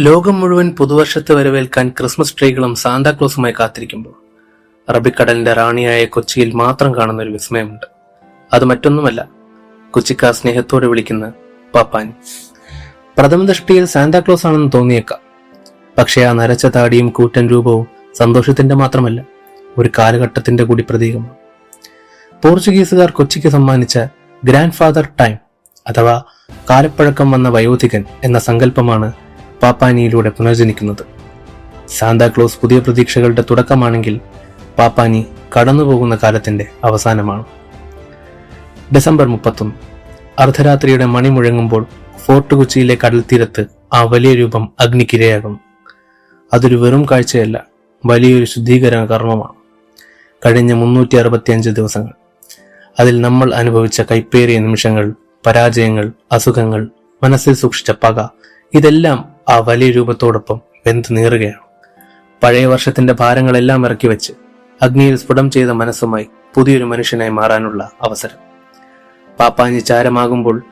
ലോകം മുഴുവൻ പുതുവർഷത്തെ വരവേൽക്കാൻ ക്രിസ്മസ് ട്രീകളും സാന്താക്ലോസുമായി കാത്തിരിക്കുമ്പോൾ അറബിക്കടലിന്റെ റാണിയായ കൊച്ചിയിൽ മാത്രം കാണുന്ന ഒരു വിസ്മയമുണ്ട്. അത് മറ്റൊന്നുമല്ല കൊച്ചിക്ക സ്നേഹത്തോടെ വിളിക്കുന്ന പാപ്പാൻ പ്രഥമ ദൃഷ്ടിയിൽ സാന്താക്ലോസ് ആണെന്ന് തോന്നിയേക്കാം. പക്ഷേ ആ നരച്ച താടിയും കൂറ്റൻ രൂപവും സന്തോഷത്തിന്റെ മാത്രമല്ല ഒരു കാലഘട്ടത്തിന്റെ കൂടി പ്രതീകമാണ്. പോർച്ചുഗീസുകാർ കൊച്ചിക്ക് സമ്മാനിച്ച ഗ്രാൻഡ് ഫാദർ ടൈം അഥവാ കാലപ്പഴക്കം വന്ന വയോധികൻ എന്ന സങ്കല്പമാണ് പാപ്പാനിയിലൂടെ പുനർജനിക്കുന്നത്. സാന്താക്ലോസ് പുതിയ പ്രതീക്ഷകളുടെ തുടക്കമാണെങ്കിൽ പാപ്പാനി കടന്നുപോകുന്ന കാലത്തിന്റെ അവസാനമാണ്. ഡിസംബർ മുപ്പത്തൊന്ന്. അർദ്ധരാത്രിയുടെ മണി മുഴങ്ങുമ്പോൾ ഫോർട്ട് കൊച്ചിയിലെ കടൽ തീരത്ത് ആ വലിയ രൂപം അഗ്നിക്കിരയാകുന്നു. അതൊരു വെറും കാഴ്ചയല്ല വലിയൊരു ശുദ്ധീകരണ കർമ്മമാണ്. കഴിഞ്ഞ മുന്നൂറ്റി അറുപത്തിയഞ്ച് ദിവസങ്ങൾ. അതിൽ നമ്മൾ അനുഭവിച്ച കൈപ്പേറിയ നിമിഷങ്ങൾ പരാജയങ്ങൾ അസുഖങ്ങൾ മനസ്സിൽ സൂക്ഷിച്ച പക ഇതെല്ലാം ആ വലിയ രൂപത്തോടൊപ്പം വെന്ത് നീറുകയാണ്. പഴയ വർഷത്തിന്റെ ഭാരങ്ങളെല്ലാം ഇറക്കി വെച്ച് അഗ്നിയിൽ സ്ഫുടം ചെയ്ത മനസ്സുമായി പുതിയൊരു മനുഷ്യനായി മാറാനുള്ള അവസരം. പാപ്പാഞ്ഞി ചാരമാകുമ്പോൾ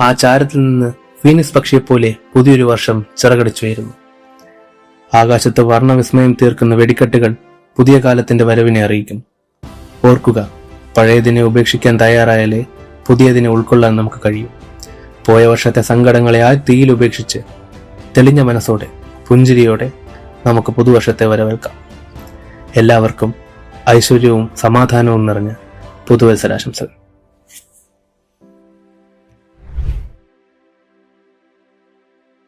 ആ ചാരത്തിൽ നിന്ന് ഫീനിക്സ് പക്ഷിയെപ്പോലെ പുതിയൊരു വർഷം ചിറകടിച്ചുയരുന്നു. ആകാശത്ത് വർണവിസ്മയം തീർക്കുന്ന വെടിക്കെട്ടുകൾ പുതിയ കാലത്തിന്റെ വരവിനെ അറിയിക്കും. ഓർക്കുക പഴയതിനെ ഉപേക്ഷിക്കാൻ തയ്യാറായാലേ പുതിയതിനെ ഉൾക്കൊള്ളാൻ നമുക്ക് കഴിയും. പോയ വർഷത്തെ സങ്കടങ്ങളെ ആ തീയിൽ ഉപേക്ഷിച്ച് തെളിഞ്ഞ മനസ്സോടെ പുഞ്ചിരിയോടെ നമുക്ക് പുതുവർഷത്തെ വരവേൽക്കാം. എല്ലാവർക്കും ഐശ്വര്യവും സമാധാനവും നിറഞ്ഞ പുതുവത്സരാശംസകൾ.